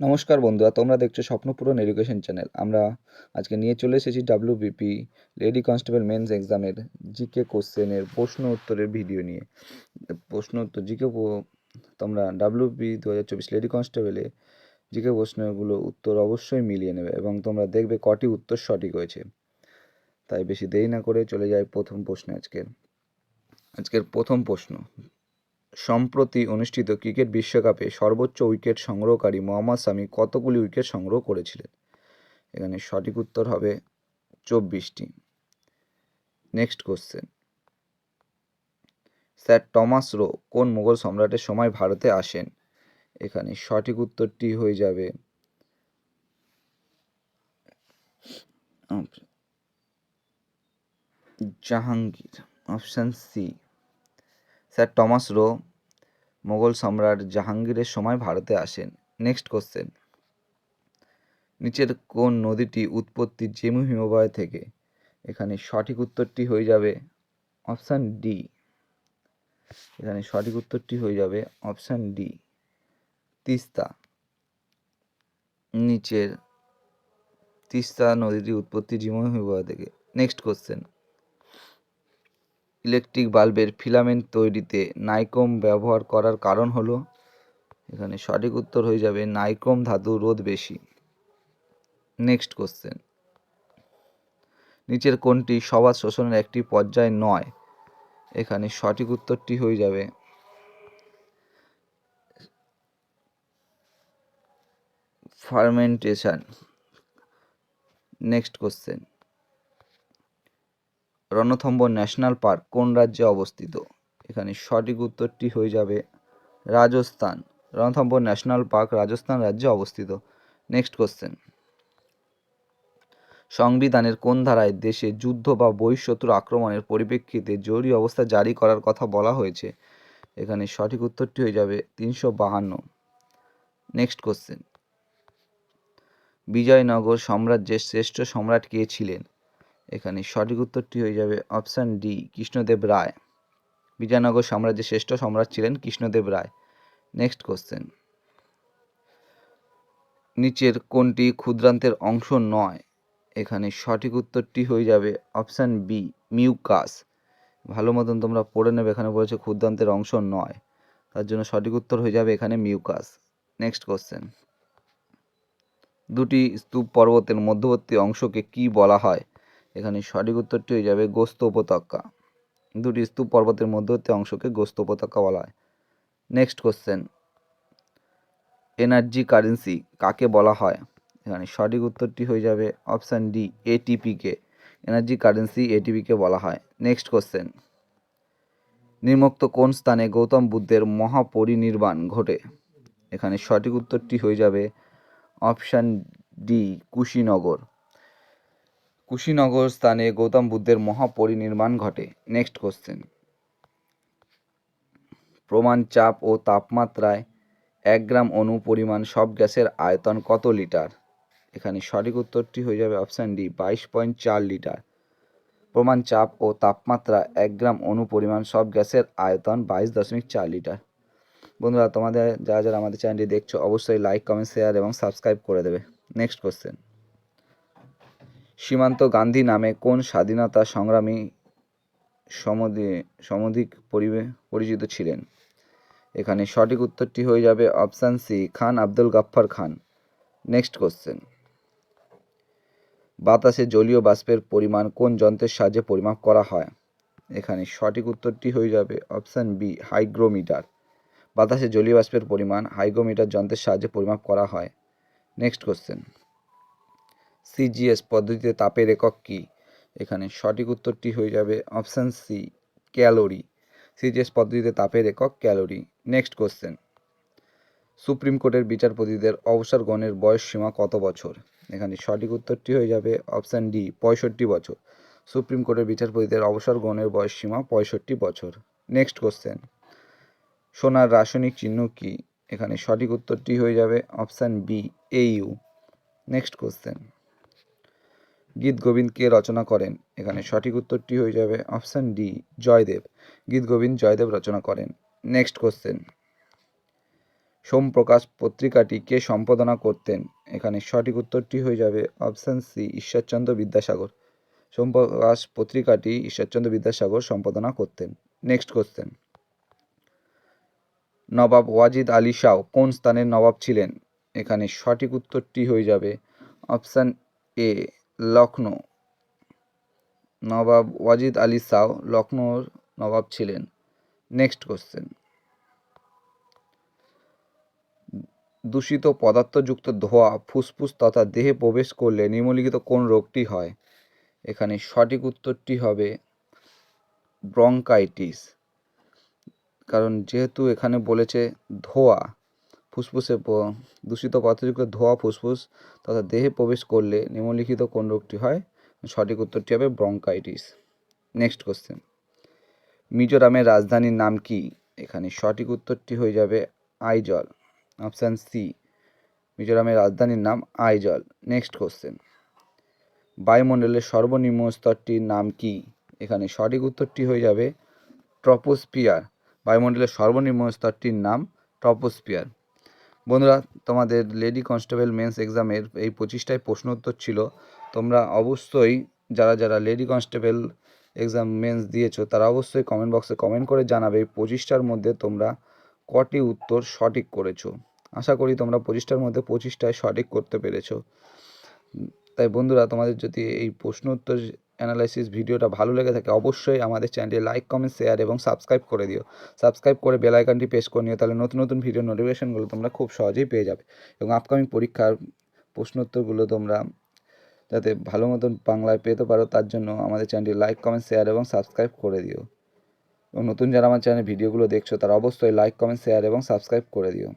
নমস্কার বন্ধুরা, তোমরা দেখছ স্বপ্নপূরণ এডুকেশন চ্যানেল আমরা আজকে নিয়ে চলে এসেছি ডাব্লিউবিপি লেডি কনস্টেবল মেন্স এক্সামের জিকে কোশ্চেনের প্রশ্ন উত্তরের ভিডিও নিয়ে। প্রশ্ন উত্তর জিকে তোমরা ডাব্লিউবি দু হাজার চব্বিশ লেডি কনস্টেবলে জিকে প্রশ্নগুলো উত্তর অবশ্যই মিলিয়ে নেবে এবং তোমরা দেখবে কটি উত্তর সঠিক হয়েছে। তাই বেশি দেরি না করে চলে যায় প্রথম প্রশ্নে আজকের। আজকের প্রথম প্রশ্ন সম্প্রতি অনুষ্ঠিত ক্রিকেট বিশ্বকাপে সর্বোচ্চ উইকেট সংগ্রহকারী মোহাম্মদ সামি কতগুলি উইকেট সংগ্রহ করেছিলেন? এখানে সঠিক উত্তর হবে চব্বিশটি। Next question. Sir Thomas Roe কোন মুঘল সম্রাটের সময় ভারতে আসেন? এখানে সঠিক উত্তরটি হয়ে যাবে Jahangir. Option C sir Thomas Roe, Mughal সম্রাট জাহাঙ্গীরের সময় ভারতে আসেন। Next question. নিচের কোন নদীটি উৎপত্তি জেমু হিমবাহ থেকে? এখানে সঠিক উত্তরটি হয়ে যাবে অপশান ডি। এখানে সঠিক উত্তরটি হয়ে যাবে অপশান ডি। তিস্তা। নিচের তিস্তা নদীটি উৎপত্তি জিমু হিমবাহ থেকে। Next question. ইলেকট্রিক বাল্বের ফিলামেন্ট তৈরিতে নাইক্রোম ব্যবহার করার কারণ হলো, এখানে সঠিক উত্তর হয়ে যাবে নাইক্রোম ধাতু রোধ বেশি। Next question. নিচের কোনটি সবার শোষণের একটি পর্যায় নয়। এখানে সঠিক উত্তরটি হয়ে যাবে fermentation. Next question. Ranthambore national park কোন রাজ্যে অবস্থিত? এখানে সঠিক উত্তরটি হয়ে যাবে রাজস্থান। রণথম্ব ন্যাশনাল পার্ক রাজস্থান রাজ্যে অবস্থিত। Next question. সংবিধানের কোন ধারায় দেশে যুদ্ধ বা বহিঃশত্রু আক্রমণের পরিপ্রেক্ষিতে জরুরি অবস্থা জারি করার কথা বলা হয়েছে? এখানে সঠিক উত্তরটি হয়ে যাবে তিনশো বাহান্ন। Next question. বিজয়নগর সাম্রাজ্যের শ্রেষ্ঠ সম্রাট কে ছিলেন? এখানে সঠিক উত্তরটি হয়ে যাবে অপশান ডি, কৃষ্ণদেব রায়। বিজয়নগর সাম্রাজ্যের শ্রেষ্ঠ সম্রাট ছিলেন কৃষ্ণদেব রায়। নেক্সট কোশ্চেন নিচের কোনটি ক্ষুদ্রান্তের অংশ নয়? এখানে সঠিক উত্তরটি হয়ে যাবে অপশান বি, মিউকাস। ভালো মতন তোমরা পড়ে নেবে এখানে বলেছে ক্ষুদ্রান্তের অংশ নয়। তার জন্য সঠিক উত্তর হয়ে যাবে এখানে মিউকাস। নেক্সট কোশ্চেন দুটি স্তূপ পর্বতের মধ্যবর্তী অংশকে কি বলা হয়? এখানে সঠিক উত্তরটি হয়ে যাবে গোস্ত উপত্যকা। দুটি স্তূপ পর্বতের মধ্যবর্তী অংশকে গোস্ত উপত্যকা বলা হয়। নেক্সট কোশ্চেন এনার্জি কারেন্সি কাকে বলা হয়? এখানে সঠিক উত্তরটি হয়ে যাবে অপশান ডি এটিপিকে এনার্জি কারেন্সি এটিপিকে বলা হয়। নেক্সট কোশ্চেন নির্মুক্ত কোন স্থানে গৌতম বুদ্ধের মহাপরিনির্বাণ ঘটে? এখানে সঠিক উত্তরটি হয়ে যাবে অপশান ডি কুশীনগর। কুশীনগর স্থানে গৌতম বুদ্ধের মহাপরিনির্মাণ ঘটে। নেক্সট কোশ্চেন প্রমাণ চাপ ও তাপমাত্রায় এক গ্রাম অণু পরিমাণ সব গ্যাসের আয়তন কত লিটার? এখানে সঠিক উত্তরটি হয়ে যাবে অপশান ডি বাইশ পয়েন্ট চার লিটার। প্রমাণ চাপ ও তাপমাত্রা এক গ্রাম অণু পরিমাণ সব গ্যাসের আয়তন বাইশ দশমিক চার লিটার। বন্ধুরা, তোমাদের যারা যারা আমাদের চ্যানেলটি দেখছ, অবশ্যই লাইক কমেন্ট শেয়ার এবং সাবস্ক্রাইব করে দেবে। নেক্সট কোশ্চেন সীমান্ত গান্ধী নামে কোন স্বাধীনতা সংগ্রামী সমধি, সমধিক পরিচিত ছিলেন? এখানে সঠিক উত্তরটি হয়ে যাবে option C Khan Abdul Ghaffar Khan. Next question বাতাসে জলীয় বাষ্পের পরিমাণ কোন যন্ত্রের সাহায্যে পরিমাপ করা হয়? এখানে সঠিক উত্তরটি হয়ে যাবে অপশান বি হাইগ্রোমিটার। বাতাসে জলীয় বাষ্পের পরিমাণ হাইগ্রোমিটার যন্ত্রের সাহায্যে পরিমাপ করা হয়। নেক্সট কোশ্চেন সিজিএস পদ্ধতিতে তাপের একক কী? এখানে সঠিক উত্তরটি হয়ে যাবে অপশান সি ক্যালোরি সিজিএস পদ্ধতিতে তাপের একক ক্যালোরি নেক্সট কোশ্চেন সুপ্রিম কোর্টের বিচারপতিদের অবসর গণের বয়স সীমা কত বছর? এখানে সঠিক উত্তরটি হয়ে যাবে অপশান ডি পঁয়ষট্টি বছর। সুপ্রিম কোর্টের বিচারপতিদের অবসর গণের বয়স সীমা পঁয়ষট্টি বছর। নেক্সট কোশ্চেন সোনার রাসায়নিক চিহ্ন কী? এখানে সঠিক উত্তরটি হয়ে যাবে option B A U next question Gita Govinda কে রচনা করেন। এখানে সঠিক উত্তরটি হয়ে যাবে অপশান ডি, জয়দেব। গীত গোবিন্দ, জয়দেব রচনা করেন। Next question. সোমপ্রকাশ পত্রিকাটি কে সম্পাদনা করতেন? এখানে সঠিক উত্তরটি হয়ে যাবে অপশান সি, ঈশ্বরচন্দ্র বিদ্যাসাগর। সোমপ্রকাশ পত্রিকাটি ঈশ্বরচন্দ্র বিদ্যাসাগর সম্পাদনা করতেন। Next question. নবাব ওয়াজিদ আলী শাহ কোন স্থানের নবাব ছিলেন? এখানে সঠিক উত্তরটি হয়ে যাবে অপশান এ লখনৌ নবাব ওয়াজিদ আলী শাহ লখনৌর নবাব ছিলেন। নেক্সট কোশ্চেন দূষিত পদার্থযুক্ত ধোঁয়া, ফুসফুস তথা দেহে প্রবেশ করলে নিম্নলিখিত কোন রোগটি হয়? এখানে সঠিক উত্তরটি হবে ব্রঙ্কাইটিস কারণ যেহেতু এখানে বলেছে ধোঁয়া ফুসফুসে দূষিত পদার্থযুক্ত ধোঁয়া, ফুসফুস তথা দেহে প্রবেশ করলে নিম্নলিখিত কোন রোগটি হয়? সঠিক উত্তরটি হবে ব্রঙ্কাইটিস। নেক্সট কোশ্চেন মিজোরামের রাজধানীর নাম কি? এখানে সঠিক উত্তরটি হয়ে যাবে আইজল অপশান সি মিজোরামের রাজধানীর নাম আইজল। নেক্সট কোশ্চেন বায়ুমণ্ডলের সর্বনিম্ন স্তরটির নাম কি? এখানে সঠিক উত্তরটি হয়ে যাবে ট্রপোস্পিয়ার বায়ুমণ্ডলের সর্বনিম্ন স্তরটির নাম ট্রপোস্পিয়ার বন্ধুরা, তোমাদের লেডি কনস্টেবল মেন্স এক্সামের এই পঁচিশটায় প্রশ্ন উত্তর ছিল। তোমরা অবশ্যই যারা যারা লেডি কনস্টেবল এক্সাম মেন্স দিয়েছ, তারা অবশ্যই কমেন্ট বক্সে কমেন্ট করে জানাবে এই পঁচিশটার মধ্যে তোমরা কটি উত্তর সঠিক করেছ। আশা করি তোমরা পঁচিশটার মধ্যে পঁচিশটায় সঠিক করতে পেরেছ। তাই বন্ধুরা, তোমাদের যদি এই প্রশ্ন উত্তর অ্যানালাইসিস ভিডিওটা ভালো লেগে থাকে, অবশ্যই আমাদের চ্যানেলটি লাইক কমেন্ট শেয়ার এবং সাবস্ক্রাইব করে দিও। সাবস্ক্রাইব করে বেল আইকনটি প্রেস করে নিও, তাহলে নতুন নতুন ভিডিও নোটিফিকেশনগুলো তোমরা খুব সহজেই পেয়ে যাবে। এবং আপকামিং পরীক্ষার প্রশ্ন উত্তরগুলো তোমরা যাতে ভালো মতন বাংলায় পেতে পারো, তার জন্য আমাদের চ্যানেলটি লাইক কমেন্ট শেয়ার এবং সাবস্ক্রাইব করে দিও। এবং নতুন যারা আমার চ্যানেল ভিডিওগুলো দেখছ, তারা অবশ্যই লাইক কমেন্ট শেয়ার এবং সাবস্ক্রাইব করে দিও।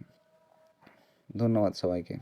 ধন্যবাদ সবাইকে।